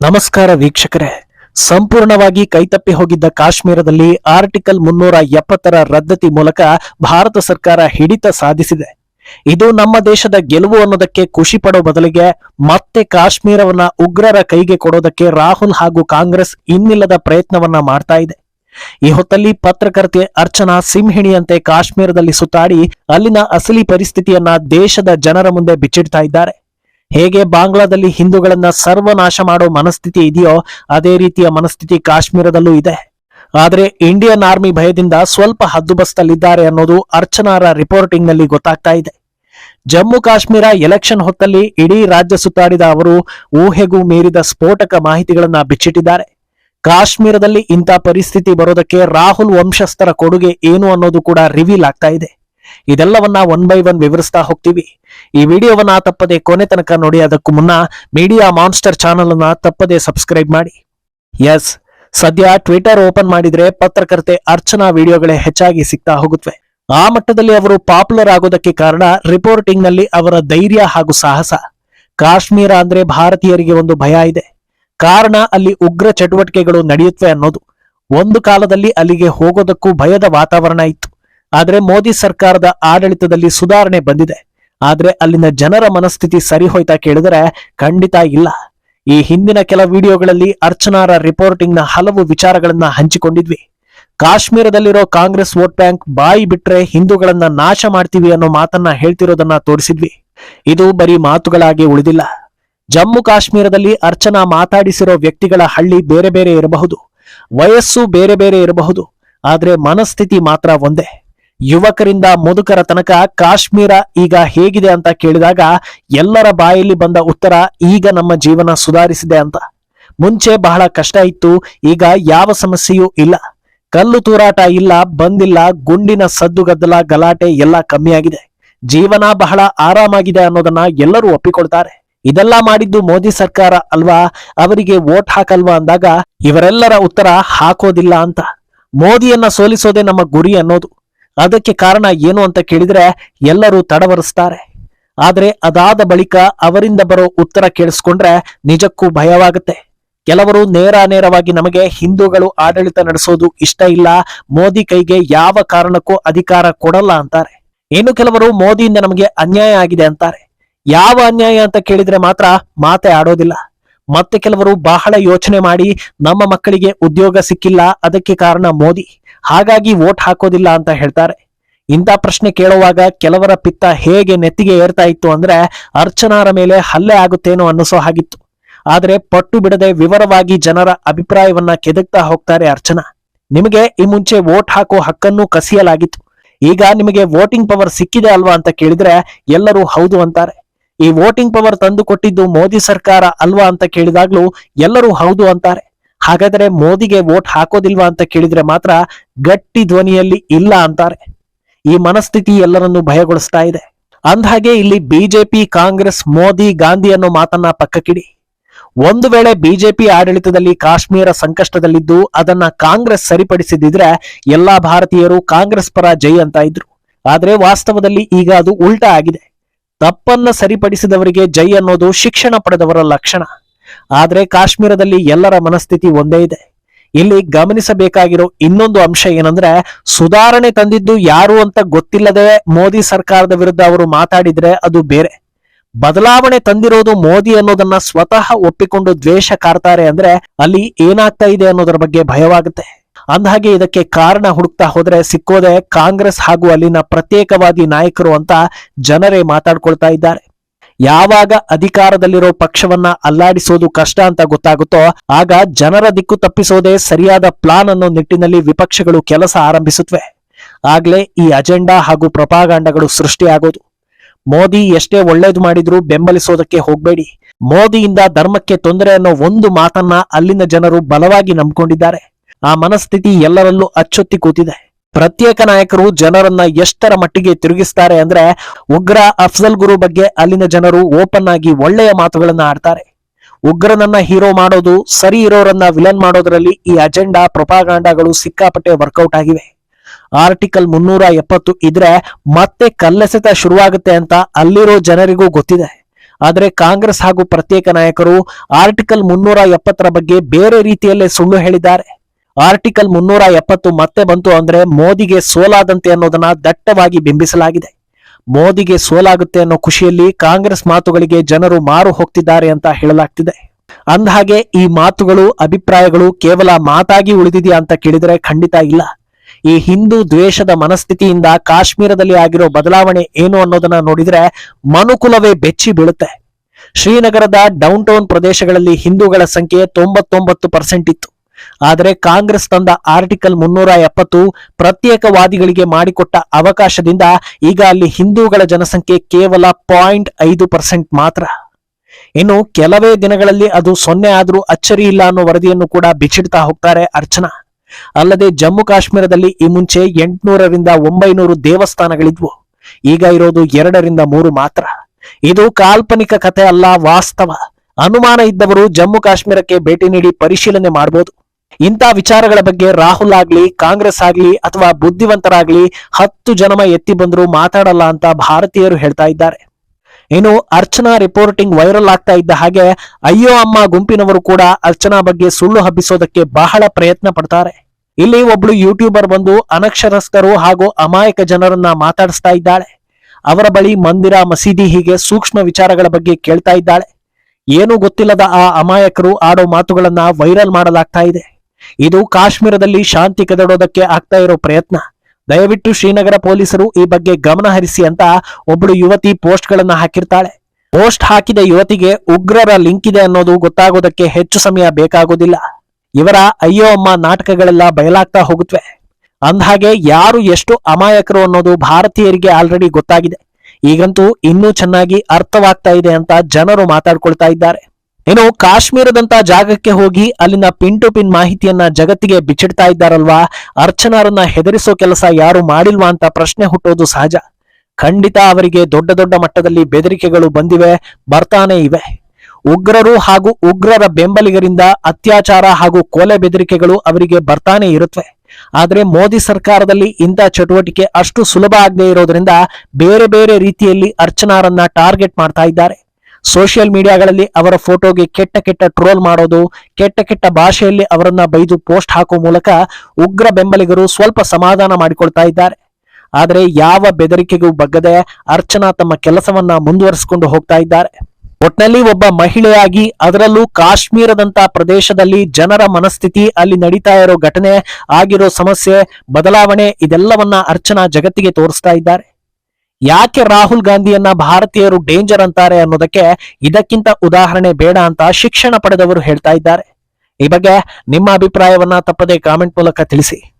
ನಮಸ್ಕಾರ ವೀಕ್ಷಕರೇ. ಸಂಪೂರ್ಣವಾಗಿ ಕೈತಪ್ಪಿ ಹೋಗಿದ್ದ ಕಾಶ್ಮೀರದಲ್ಲಿ ಆರ್ಟಿಕಲ್ ಮುನ್ನೂರ ಎಪ್ಪತ್ತರ ರದ್ದತಿ ಮೂಲಕ ಭಾರತ ಸರ್ಕಾರ ಹಿಡಿತ ಸಾಧಿಸಿದೆ. ಇದು ನಮ್ಮ ದೇಶದ ಗೆಲುವು ಅನ್ನೋದಕ್ಕೆ ಖುಷಿ ಪಡೋ ಬದಲಿಗೆ ಮತ್ತೆ ಕಾಶ್ಮೀರವನ್ನ ಉಗ್ರರ ಕೈಗೆ ಕೊಡೋದಕ್ಕೆ ರಾಹುಲ್ ಹಾಗೂ ಕಾಂಗ್ರೆಸ್ ಇನ್ನಿಲ್ಲದ ಪ್ರಯತ್ನವನ್ನ ಮಾಡ್ತಾ ಇದೆ. ಈ ಹೊತ್ತಲ್ಲಿ ಪತ್ರಕರ್ತೆ ಅರ್ಚನಾ ಸಿಂಹಿಣಿಯಂತೆ ಕಾಶ್ಮೀರದಲ್ಲಿ ಸುತ್ತಾಡಿ ಅಲ್ಲಿನ ಅಸಲಿ ಪರಿಸ್ಥಿತಿಯನ್ನ ದೇಶದ ಜನರ ಮುಂದೆ ಬಿಚ್ಚಿಡ್ತಾ ಇದ್ದಾರೆ. ಹೇಗೆ ಬಾಂಗ್ಲಾದಲ್ಲಿ ಹಿಂದೂಗಳನ್ನ ಸರ್ವನಾಶ ಮಾಡೋ ಮನಸ್ಥಿತಿ ಇದೆಯೋ ಅದೇ ರೀತಿಯ ಮನಸ್ಥಿತಿ ಕಾಶ್ಮೀರದಲ್ಲೂ ಇದೆ. ಆದರೆ ಇಂಡಿಯನ್ ಆರ್ಮಿ ಭಯದಿಂದ ಸ್ವಲ್ಪ ಹದ್ದುಬಸ್ತಲ್ಲಿದ್ದಾರೆ ಅನ್ನೋದು ಅರ್ಚನಾರ ರಿಪೋರ್ಟಿಂಗ್ನಲ್ಲಿ ಗೊತ್ತಾಗ್ತಾ ಇದೆ. ಜಮ್ಮು ಕಾಶ್ಮೀರ ಎಲೆಕ್ಷನ್ ಹೊತ್ತಲ್ಲಿ ಇಡೀ ರಾಜ್ಯ ಸುತ್ತಾಡಿದ ಅವರು ಊಹೆಗೂ ಮೀರಿದ ಸ್ಫೋಟಕ ಮಾಹಿತಿಗಳನ್ನ ಬಿಚ್ಚಿಟ್ಟಿದ್ದಾರೆ. ಕಾಶ್ಮೀರದಲ್ಲಿ ಇಂಥ ಪರಿಸ್ಥಿತಿ ಬರೋದಕ್ಕೆ ರಾಹುಲ್ ವಂಶಸ್ಥರ ಕೊಡುಗೆ ಏನು ಅನ್ನೋದು ಕೂಡ ರಿವೀಲ್ ಆಗ್ತಾ ಇದೆ. ಇದೆಲ್ಲವನ್ನ ಒನ್ ಬೈ ಒನ್ ವಿವರಿಸ್ತಾ ಹೋಗ್ತೀವಿ. ಈ ವಿಡಿಯೋವನ್ನ ತಪ್ಪದೆ ಕೊನೆ ತನಕ ನೋಡಿ, ಅದಕ್ಕೂ ಮುನ್ನ ಮೀಡಿಯಾ ಮಾನ್ಸ್ಟರ್ ಚಾನಲ್ ಅನ್ನ ತಪ್ಪದೆ ಸಬ್ಸ್ಕ್ರೈಬ್ ಮಾಡಿ. ಎಸ್ ಸದ್ಯ ಟ್ವಿಟರ್ ಓಪನ್ ಮಾಡಿದ್ರೆ ಪತ್ರಕರ್ತೆ ಅರ್ಚನಾ ವಿಡಿಯೋಗಳೇ ಹೆಚ್ಚಾಗಿ ಸಿಗ್ತಾ ಹೋಗುತ್ತವೆ ಆ ಮಟ್ಟದಲ್ಲಿ ಅವರು ಪಾಪ್ಯುಲರ್ ಆಗೋದಕ್ಕೆ ಕಾರಣ ರಿಪೋರ್ಟಿಂಗ್ನಲ್ಲಿ ಅವರ ಧೈರ್ಯ ಹಾಗೂ ಸಾಹಸ. ಕಾಶ್ಮೀರ ಅಂದ್ರೆ ಭಾರತೀಯರಿಗೆ ಒಂದು ಭಯ ಇದೆ. ಕಾರಣ ಅಲ್ಲಿ ಉಗ್ರ ಚಟುವಟಿಕೆಗಳು ನಡೆಯುತ್ತವೆ ಅನ್ನೋದು. ಒಂದು ಕಾಲದಲ್ಲಿ ಅಲ್ಲಿಗೆ ಹೋಗೋದಕ್ಕೂ ಭಯದ ವಾತಾವರಣ ಇತ್ತು. ಆದ್ರೆ ಮೋದಿ ಸರ್ಕಾರದ ಆಡಳಿತದಲ್ಲಿ ಸುಧಾರಣೆ ಬಂದಿದೆ. ಆದ್ರೆ ಅಲ್ಲಿನ ಜನರ ಮನಸ್ಥಿತಿ ಸರಿ ಹೋಯ್ತಾ ಕೇಳಿದರೆ ಖಂಡಿತ ಇಲ್ಲ. ಈ ಹಿಂದಿನ ಕೆಲ ವಿಡಿಯೋಗಳಲ್ಲಿ ಅರ್ಚನಾರ ರಿಪೋರ್ಟಿಂಗ್ನ ಹಲವು ವಿಚಾರಗಳನ್ನ ಹಂಚಿಕೊಂಡಿದ್ವಿ. ಕಾಶ್ಮೀರದಲ್ಲಿರೋ ಕಾಂಗ್ರೆಸ್ ವೋಟ್ ಬ್ಯಾಂಕ್ ಬಾಯಿ ಬಿಟ್ರೆ ಹಿಂದೂಗಳನ್ನ ನಾಶ ಮಾಡ್ತೀವಿ ಅನ್ನೋ ಮಾತನ್ನ ಹೇಳ್ತಿರೋದನ್ನ ತೋರಿಸಿದ್ವಿ. ಇದು ಬರೀ ಮಾತುಗಳಾಗಿ ಉಳಿದಿಲ್ಲ. ಜಮ್ಮು ಕಾಶ್ಮೀರದಲ್ಲಿ ಅರ್ಚನಾ ಮಾತಾಡಿಸಿರೋ ವ್ಯಕ್ತಿಗಳ ಹಳ್ಳಿ ಬೇರೆ ಬೇರೆ ಇರಬಹುದು. ವಯಸ್ಸು ಬೇರೆ ಬೇರೆ ಇರಬಹುದು. ಆದ್ರೆ ಮನಸ್ಥಿತಿ ಮಾತ್ರ ಒಂದೇ. ಯುವಕರಿಂದ ಮುದುಕರ ತನಕ ಕಾಶ್ಮೀರ ಈಗ ಹೇಗಿದೆ ಅಂತ ಕೇಳಿದಾಗ ಎಲ್ಲರ ಬಾಯಲ್ಲಿ ಬಂದ ಉತ್ತರ, ಈಗ ನಮ್ಮ ಜೀವನ ಸುಧಾರಿಸಿದೆ ಅಂತ. ಮುಂಚೆ ಬಹಳ ಕಷ್ಟ ಇತ್ತು, ಈಗ ಯಾವ ಸಮಸ್ಯೆಯೂ ಇಲ್ಲ. ಕಲ್ಲು ತೂರಾಟ ಇಲ್ಲ, ಬಂದಿಲ್ಲ, ಗುಂಡಿನ ಸದ್ದುಗದ್ದಲ ಗಲಾಟೆ ಎಲ್ಲ ಕಮ್ಮಿಯಾಗಿದೆ. ಜೀವನ ಬಹಳ ಆರಾಮಾಗಿದೆ ಅನ್ನೋದನ್ನ ಎಲ್ಲರೂ ಒಪ್ಪಿಕೊಳ್ತಾರೆ. ಇದೆಲ್ಲ ಮಾಡಿದ್ದು ಮೋದಿ ಸರ್ಕಾರ ಅಲ್ವಾ? ಅವರಿಗೆ ವೋಟ್ ಹಾಕಲ್ವಾ ಅಂದಾಗ ಇವರೆಲ್ಲರ ಉತ್ತರ ಹಾಕೋದಿಲ್ಲ ಅಂತ. ಮೋದಿಯನ್ನ ಸೋಲಿಸೋದೇ ನಮ್ಮ ಗುರಿ ಅನ್ನೋದು. ಅದಕ್ಕೆ ಕಾರಣ ಏನು ಅಂತ ಕೇಳಿದ್ರೆ ಎಲ್ಲರೂ ತಡವರಿಸ್ತಾರೆ. ಆದ್ರೆ ಅದಾದ ಬಳಿಕ ಅವರಿಂದ ಬರೋ ಉತ್ತರ ಕೇಳಿಸ್ಕೊಂಡ್ರೆ ನಿಜಕ್ಕೂ ಭಯವಾಗುತ್ತೆ. ಕೆಲವರು ನೇರ ನೇರವಾಗಿ ನಮಗೆ ಹಿಂದೂಗಳು ಆಡಳಿತ ನಡೆಸೋದು ಇಷ್ಟ ಇಲ್ಲ, ಮೋದಿ ಕೈಗೆ ಯಾವ ಕಾರಣಕ್ಕೂ ಅಧಿಕಾರ ಕೊಡಲ್ಲ ಅಂತಾರೆ. ಇನ್ನು ಕೆಲವರು ಮೋದಿಯಿಂದ ನಮಗೆ ಅನ್ಯಾಯ ಆಗಿದೆ ಅಂತಾರೆ. ಯಾವ ಅನ್ಯಾಯ ಅಂತ ಕೇಳಿದ್ರೆ ಮಾತ್ರ ಮಾತೆ ಆಡೋದಿಲ್ಲ. ಮತ್ತೆ ಕೆಲವರು ಬಹಳ ಯೋಚನೆ ಮಾಡಿ ನಮ್ಮ ಮಕ್ಕಳಿಗೆ ಉದ್ಯೋಗ ಸಿಕ್ಕಿಲ್ಲ, ಅದಕ್ಕೆ ಕಾರಣ ಮೋದಿ. ಹಾಗಾಗಿ ವೋಟ್ ಹಾಕೋದಿಲ್ಲ ಅಂತ ಹೇಳ್ತಾರೆ. ಇಂಥ ಪ್ರಶ್ನೆ ಕೇಳುವಾಗ ಕೆಲವರ ಪಿತ್ತ ಹೇಗೆ ನೆತ್ತಿಗೆ ಏರ್ತಾ ಇತ್ತು ಅಂದ್ರೆ ಅರ್ಚನಾರ ಮೇಲೆ ಹಲ್ಲೆ ಆಗುತ್ತೇನೋ ಅನ್ನಿಸೋ ಹಾಗಿತ್ತು. ಆದರೆ ಪಟ್ಟು ಬಿಡದೆ ವಿವರವಾಗಿ ಜನರ ಅಭಿಪ್ರಾಯವನ್ನ ಕೆದಕ್ತಾ ಹೋಗ್ತಾರೆ ಅರ್ಚನಾ. ನಿಮಗೆ ಈ ಮುಂಚೆ ವೋಟ್ ಹಾಕೋ ಹಕ್ಕನ್ನು ಕಸಿಯಲಾಗಿತ್ತು. ಈಗ ನಿಮಗೆ ವೋಟಿಂಗ್ ಪವರ್ ಸಿಕ್ಕಿದೆ ಅಲ್ವಾ ಅಂತ ಕೇಳಿದ್ರೆ ಎಲ್ಲರೂ ಹೌದು ಅಂತಾರೆ. ಈ ವೋಟಿಂಗ್ ಪವರ್ ತಂದು ಕೊಟ್ಟಿದ್ದು ಮೋದಿ ಸರ್ಕಾರ ಅಲ್ವಾ ಅಂತ ಕೇಳಿದಾಗ್ಲೂ ಎಲ್ಲರೂ ಹೌದು ಅಂತಾರೆ. ಹಾಗಾದ್ರೆ ಮೋದಿಗೆ ವೋಟ್ ಹಾಕೋದಿಲ್ವಾ ಅಂತ ಕೇಳಿದ್ರೆ ಮಾತ್ರ ಗಟ್ಟಿ ಧ್ವನಿಯಲ್ಲಿ ಇಲ್ಲ ಅಂತಾರೆ. ಈ ಮನಸ್ಥಿತಿ ಎಲ್ಲರನ್ನೂ ಭಯಗೊಳಿಸ್ತಾ ಇದೆ. ಅಂದ್ಹಾಗೆ ಇಲ್ಲಿ ಬಿಜೆಪಿ, ಕಾಂಗ್ರೆಸ್, ಮೋದಿ, ಗಾಂಧಿ ಅನ್ನೋ ಮಾತನ್ನ ಪಕ್ಕಕ್ಕಿಡಿ. ಒಂದು ವೇಳೆ ಬಿಜೆಪಿ ಆಡಳಿತದಲ್ಲಿ ಕಾಶ್ಮೀರ ಸಂಕಷ್ಟದಲ್ಲಿದ್ದು ಅದನ್ನ ಕಾಂಗ್ರೆಸ್ ಸರಿಪಡಿಸಿದ್ರೆ ಎಲ್ಲಾ ಭಾರತೀಯರು ಕಾಂಗ್ರೆಸ್ ಪರ ಜೈ ಅಂತ ಇದ್ರು. ಆದ್ರೆ ವಾಸ್ತವದಲ್ಲಿ ಈಗ ಅದು ಉಲ್ಟಾ ಆಗಿದೆ. ತಪ್ಪನ್ನ ಸರಿಪಡಿಸಿದವರಿಗೆ ಜೈ ಅನ್ನೋದು ಶಿಕ್ಷಣ ಪಡೆದವರ ಲಕ್ಷಣ. ಆದ್ರೆ ಕಾಶ್ಮೀರದಲ್ಲಿ ಎಲ್ಲರ ಮನಸ್ಥಿತಿ ಒಂದೇ ಇದೆ. ಇಲ್ಲಿ ಗಮನಿಸಬೇಕಾಗಿರೋ ಇನ್ನೊಂದು ಅಂಶ ಏನಂದ್ರೆ, ಸುಧಾರಣೆ ತಂದಿದ್ದು ಯಾರು ಅಂತ ಗೊತ್ತಿಲ್ಲದೆ ಮೋದಿ ಸರ್ಕಾರದ ವಿರುದ್ಧ ಅವರು ಮಾತಾಡಿದ್ರೆ ಅದು ಬೇರೆ. ಬದಲಾವಣೆ ತಂದಿರೋದು ಮೋದಿ ಅನ್ನೋದನ್ನ ಸ್ವತಃ ಒಪ್ಪಿಕೊಂಡು ದ್ವೇಷ ಕಾರ್ತಾರೆ ಅಂದ್ರೆ ಅಲ್ಲಿ ಏನಾಗ್ತಾ ಇದೆ ಅನ್ನೋದರ ಬಗ್ಗೆ ಭಯವಾಗುತ್ತೆ. ಅಂದಹಾಗೆ ಇದಕ್ಕೆ ಕಾರಣ ಹುಡುಕ್ತಾ ಹೋದ್ರೆ ಸಿಕ್ಕೋದೆ ಕಾಂಗ್ರೆಸ್ ಹಾಗೂ ಅಲ್ಲಿನ ಪ್ರತ್ಯೇಕವಾದಿ ನಾಯಕರು ಅಂತ ಜನರೇ ಮಾತಾಡ್ಕೊಳ್ತಾ ಇದ್ದಾರೆ. ಯಾವಾಗ ಅಧಿಕಾರದಲ್ಲಿರೋ ಪಕ್ಷವನ್ನ ಅಲ್ಲಾಡಿಸೋದು ಕಷ್ಟ ಅಂತ ಗೊತ್ತಾಗುತ್ತೋ, ಆಗ ಜನರ ದಿಕ್ಕು ತಪ್ಪಿಸೋದೇ ಸರಿಯಾದ ಪ್ಲಾನ್ ಅನ್ನೋ ನಿಟ್ಟಿನಲ್ಲಿ ವಿಪಕ್ಷಗಳು ಕೆಲಸ ಆರಂಭಿಸುತ್ತವೆ ಆಗ್ಲೇ ಈ ಅಜೆಂಡಾ ಹಾಗೂ ಪ್ರಪಾಗಾಂಡಗಳು ಸೃಷ್ಟಿಯಾಗೋದು. ಮೋದಿ ಎಷ್ಟೇ ಒಳ್ಳೇದು ಮಾಡಿದ್ರೂ ಬೆಂಬಲಿಸೋದಕ್ಕೆ ಹೋಗ್ಬೇಡಿ. ಮೋದಿಯಿಂದ ಧರ್ಮಕ್ಕೆ ತೊಂದರೆ ಅನ್ನೋ ಒಂದು ಮಾತನ್ನ ಅಲ್ಲಿನ ಜನರು ಬಲವಾಗಿ ನಂಬಿಕೊಂಡಿದ್ದಾರೆ. ಆ ಮನಸ್ಥಿತಿ ಎಲ್ಲರಲ್ಲೂ ಅಚ್ಚೊತ್ತಿ ಕೂತಿದೆ. ಪ್ರತ್ಯೇಕ ನಾಯಕರು ಜನರನ್ನ ಎಷ್ಟರ ಮಟ್ಟಿಗೆ ತಿರುಗಿಸ್ತಾರೆ ಅಂದ್ರೆ ಉಗ್ರ ಅಫ್ಜಲ್ ಗುರು ಬಗ್ಗೆ ಅಲ್ಲಿನ ಜನರು ಓಪನ್ ಆಗಿ ಒಳ್ಳೆಯ ಮಾತುಗಳನ್ನ ಆಡ್ತಾರೆ. ಉಗ್ರನನ್ನ ಹೀರೋ ಮಾಡೋದು, ಸರಿ ಇರೋರನ್ನ ವಿಲನ್ ಮಾಡೋದ್ರಲ್ಲಿ ಈ ಅಜೆಂಡಾ, ಪ್ರೊಪಾಗಾಂಡಾಗಳು ಸಿಕ್ಕಾಪಟ್ಟೆ ವರ್ಕೌಟ್ ಆಗಿವೆ. ಆರ್ಟಿಕಲ್ ಮುನ್ನೂರ ಎಪ್ಪತ್ತು ಇದ್ರೆ ಮತ್ತೆ ಕಲ್ಲೆಸೆತ ಶುರುವಾಗುತ್ತೆ ಅಂತ ಅಲ್ಲಿರೋ ಜನರಿಗೂ ಗೊತ್ತಿದೆ. ಆದರೆ ಕಾಂಗ್ರೆಸ್ ಹಾಗೂ ಪ್ರತ್ಯೇಕ ನಾಯಕರು ಆರ್ಟಿಕಲ್ ಮುನ್ನೂರ ಎಪ್ಪತ್ತರ ಬಗ್ಗೆ ಬೇರೆ ರೀತಿಯಲ್ಲೇ ಸುಳ್ಳು ಹೇಳಿದ್ದಾರೆ. ಆರ್ಟಿಕಲ್ ಮುನ್ನೂರ ಎಪ್ಪತ್ತು ಮತ್ತೆ ಬಂತು ಅಂದ್ರೆ ಮೋದಿಗೆ ಸೋಲಾದಂತೆ ಅನ್ನೋದನ್ನ ದಟ್ಟವಾಗಿ ಬಿಂಬಿಸಲಾಗಿದೆ. ಮೋದಿಗೆ ಸೋಲಾಗುತ್ತೆ ಅನ್ನೋ ಖುಷಿಯಲ್ಲಿ ಕಾಂಗ್ರೆಸ್ ಮಾತುಗಳಿಗೆ ಜನರು ಮಾರು ಹೋಗ್ತಿದ್ದಾರೆ ಅಂತ ಹೇಳಲಾಗ್ತಿದೆ. ಅಂದಹಾಗೆ ಈ ಮಾತುಗಳು, ಅಭಿಪ್ರಾಯಗಳು ಕೇವಲ ಮಾತಾಗಿ ಉಳಿದಿದೆಯಾ ಅಂತ ಕೇಳಿದರೆ ಖಂಡಿತ ಇಲ್ಲ. ಈ ಹಿಂದೂ ದ್ವೇಷದ ಮನಸ್ಥಿತಿಯಿಂದ ಕಾಶ್ಮೀರದಲ್ಲಿ ಆಗಿರೋ ಬದಲಾವಣೆ ಏನು ಅನ್ನೋದನ್ನ ನೋಡಿದ್ರೆ ಮನುಕುಲವೇ ಬೆಚ್ಚಿ ಬೀಳುತ್ತೆ. ಶ್ರೀನಗರದ ಡೌನ್ ಟೌನ್ ಪ್ರದೇಶಗಳಲ್ಲಿ ಹಿಂದೂಗಳ ಸಂಖ್ಯೆ ತೊಂಬತ್ತೊಂಬತ್ತು ಪರ್ಸೆಂಟ್ ಇತ್ತು. ಆದರೆ ಕಾಂಗ್ರೆಸ್ ತಂದ ಆರ್ಟಿಕಲ್ ಮುನ್ನೂರ ಎಪ್ಪತ್ತು ಪ್ರತ್ಯೇಕವಾದಿಗಳಿಗೆ ಮಾಡಿಕೊಟ್ಟ ಅವಕಾಶದಿಂದ ಈಗ ಅಲ್ಲಿ ಹಿಂದೂಗಳ ಜನಸಂಖ್ಯೆ ಕೇವಲ ಪಾಯಿಂಟ್ ಐದು ಪರ್ಸೆಂಟ್ ಮಾತ್ರ. ಇನ್ನು ಕೆಲವೇ ದಿನಗಳಲ್ಲಿ ಅದು ಸೊನ್ನೆ ಆದರೂ ಅಚ್ಚರಿ ಇಲ್ಲ ಅನ್ನೋ ವರದಿಯನ್ನು ಕೂಡ ಬಿಚ್ಚಿಡ್ತಾ ಹೋಗ್ತಾರೆ ಅರ್ಚನಾ. ಅಲ್ಲದೆ ಜಮ್ಮು ಕಾಶ್ಮೀರದಲ್ಲಿ ಈ ಮುಂಚೆ ಎಂಟುನೂರರಿಂದ ಒಂಬೈನೂರು ದೇವಸ್ಥಾನಗಳಿದ್ವು. ಈಗ ಇರೋದು ಎರಡರಿಂದ ಮೂರು ಮಾತ್ರ. ಇದು ಕಾಲ್ಪನಿಕ ಕಥೆ ಅಲ್ಲ, ವಾಸ್ತವ. ಅನುಮಾನ ಇದ್ದವರು ಜಮ್ಮು ಕಾಶ್ಮೀರಕ್ಕೆ ಭೇಟಿ ನೀಡಿ ಪರಿಶೀಲನೆ ಮಾಡಬಹುದು ಇಂಥ ವಿಚಾರಗಳ ಬಗ್ಗೆ ರಾಹುಲ್ ಆಗ್ಲಿ, ಕಾಂಗ್ರೆಸ್ ಆಗ್ಲಿ, ಅಥವಾ ಬುದ್ಧಿವಂತರಾಗ್ಲಿ ಹತ್ತು ಜನ ಎತ್ತಿ ಬಂದ್ರು ಮಾತಾಡಲ್ಲ ಅಂತ ಭಾರತೀಯರು ಹೇಳ್ತಾ ಇದ್ದಾರೆ. ಇನ್ನು ಅರ್ಚನಾ ರಿಪೋರ್ಟಿಂಗ್ ವೈರಲ್ ಆಗ್ತಾ ಇದ್ದ ಹಾಗೆ ಅಯ್ಯೋ ಅಮ್ಮ ಗುಂಪಿನವರು ಕೂಡ ಅರ್ಚನಾ ಬಗ್ಗೆ ಸುಳ್ಳು ಹಬ್ಬಿಸೋದಕ್ಕೆ ಬಹಳ ಪ್ರಯತ್ನ ಪಡ್ತಾರೆ. ಇಲ್ಲಿ ಒಬ್ಳು ಯೂಟ್ಯೂಬರ್ ಬಂದು ಅನಕ್ಷರಸ್ಥರು ಹಾಗೂ ಅಮಾಯಕ ಜನರನ್ನ ಮಾತಾಡಿಸ್ತಾ ಇದ್ದಾಳೆ. ಅವರ ಬಳಿ ಮಂದಿರ, ಮಸೀದಿ ಹೀಗೆ ಸೂಕ್ಷ್ಮ ವಿಚಾರಗಳ ಬಗ್ಗೆ ಕೇಳ್ತಾ ಇದ್ದಾಳೆ. ಏನೂ ಗೊತ್ತಿಲ್ಲದ ಆ ಅಮಾಯಕರು ಆಡೋ ಮಾತುಗಳನ್ನ ವೈರಲ್ ಮಾಡಲಾಗ್ತಾ ಇದೆ. ಇದು ಕಾಶ್ಮೀರದಲ್ಲಿ ಶಾಂತಿ ಕದಡೋದಕ್ಕೆ ಆಗ್ತಾ ಇರೋ ಪ್ರಯತ್ನ. ದಯವಿಟ್ಟು ಶ್ರೀನಗರ ಪೊಲೀಸರು ಈ ಬಗ್ಗೆ ಗಮನ ಹರಿಸಿ ಅಂತ ಒಬ್ಬಳು ಯುವತಿ ಪೋಸ್ಟ್ ಗಳನ್ನ ಹಾಕಿರ್ತಾಳೆ. ಪೋಸ್ಟ್ ಹಾಕಿದ ಯುವತಿಗೆ ಉಗ್ರರ ಲಿಂಕ್ ಇದೆ ಅನ್ನೋದು ಗೊತ್ತಾಗೋದಕ್ಕೆ ಹೆಚ್ಚು ಸಮಯ ಬೇಕಾಗೋದಿಲ್ಲ. ಇವರ ಅಯ್ಯೋ ಅಮ್ಮ ನಾಟಕಗಳೆಲ್ಲ ಬಯಲಾಗ್ತಾ ಹೋಗುತ್ತವೆ ಅಂದಹಾಗೆ ಯಾರು ಎಷ್ಟು ಅಮಾಯಕರು ಅನ್ನೋದು ಭಾರತೀಯರಿಗೆ ಆಲ್ರೆಡಿ ಗೊತ್ತಾಗಿದೆ. ಈಗಂತೂ ಇನ್ನೂ ಚೆನ್ನಾಗಿ ಅರ್ಥವಾಗ್ತಾ ಇದೆ ಅಂತ ಜನರು ಮಾತಾಡ್ಕೊಳ್ತಾ ಇದ್ದಾರೆ. ಇನ್ನು ಕಾಶ್ಮೀರದಂತ ಜಾಗಕ್ಕೆ ಹೋಗಿ ಅಲ್ಲಿನ ಪಿನ್ ಟು ಪಿನ್ ಮಾಹಿತಿಯನ್ನ ಜಗತ್ತಿಗೆ ಬಿಚ್ಚಿಡ್ತಾ ಇದ್ದಾರಲ್ವಾ? ಅರ್ಚನಾರನ್ನ ಹೆದರಿಸೋ ಕೆಲಸ ಯಾರು ಮಾಡಿಲ್ವಾ ಅಂತ ಪ್ರಶ್ನೆ ಹುಟ್ಟೋದು ಸಹಜ. ಖಂಡಿತ ಅವರಿಗೆ ದೊಡ್ಡ ದೊಡ್ಡ ಮಟ್ಟದಲ್ಲಿ ಬೆದರಿಕೆಗಳು ಬಂದಿವೆ, ಬರ್ತಾನೆ ಇವೆ. ಉಗ್ರರು ಹಾಗೂ ಉಗ್ರರ ಬೆಂಬಲಿಗರಿಂದ ಅತ್ಯಾಚಾರ ಹಾಗೂ ಕೊಲೆ ಬೆದರಿಕೆಗಳು ಅವರಿಗೆ ಬರ್ತಾನೆ ಇರುತ್ತವೆ ಆದರೆ ಮೋದಿ ಸರ್ಕಾರದಲ್ಲಿ ಇಂಥ ಚಟುವಟಿಕೆ ಅಷ್ಟು ಸುಲಭ ಆಗದೆ ಇರೋದ್ರಿಂದ ಬೇರೆ ಬೇರೆ ರೀತಿಯಲ್ಲಿ ಅರ್ಚನಾರನ್ನ ಟಾರ್ಗೆಟ್ ಮಾಡ್ತಾ ಇದ್ದಾರೆ. ಸೋಷಿಯಲ್ ಮೀಡಿಯಾಗಳಲ್ಲಿ ಅವರ ಫೋಟೋಗೆ ಕೆಟ್ಟ ಕೆಟ್ಟ ಟ್ರೋಲ್ ಮಾಡೋದು, ಕೆಟ್ಟ ಕೆಟ್ಟ ಭಾಷೆಯಲ್ಲಿ ಅವರನ್ನ ಬೈದು ಪೋಸ್ಟ್ ಹಾಕೋ ಮೂಲಕ ಉಗ್ರ ಬೆಂಬಲಿಗರು ಸ್ವಲ್ಪ ಸಮಾಧಾನ ಮಾಡಿಕೊಳ್ತಾ ಇದ್ದಾರೆ. ಆದರೆ ಯಾವ ಬೆದರಿಕೆಗೂ ಬಗ್ಗದೆ ಅರ್ಚನಾ ತಮ್ಮ ಕೆಲಸವನ್ನ ಮುಂದುವರಿಸಿಕೊಂಡು ಹೋಗ್ತಾ ಇದ್ದಾರೆ. ಒಟ್ನಲ್ಲಿ ಒಬ್ಬ ಮಹಿಳೆಯಾಗಿ ಅದರಲ್ಲೂ ಕಾಶ್ಮೀರದಂತ ಪ್ರದೇಶದಲ್ಲಿ ಜನರ ಮನಸ್ಥಿತಿ, ಅಲ್ಲಿ ನಡೀತಾ ಇರೋ ಘಟನೆ, ಆಗಿರೋ ಸಮಸ್ಯೆ, ಬದಲಾವಣೆ, ಇದೆಲ್ಲವನ್ನ ಅರ್ಚನಾ ಜಗತ್ತಿಗೆ ತೋರಿಸ್ತಾ ಇದ್ದಾರೆ. ಯಾಕೆ ರಾಹುಲ್ ಗಾಂಧಿಯನ್ನ ಭಾರತೀಯರು ಡೇಂಜರ್ ಅಂತಾರೆ ಅನ್ನೋದಕ್ಕೆ ಇದಕ್ಕಿಂತ ಉದಾಹರಣೆ ಬೇಡ ಅಂತ ಶಿಕ್ಷಣ ಪಡೆದವರು ಹೇಳ್ತಾ ಇದ್ದಾರೆ. ಈ ಬಗ್ಗೆ ನಿಮ್ಮ ಅಭಿಪ್ರಾಯವನ್ನ ತಪ್ಪದೆ ಕಾಮೆಂಟ್ ಮೂಲಕ ತಿಳಿಸಿ.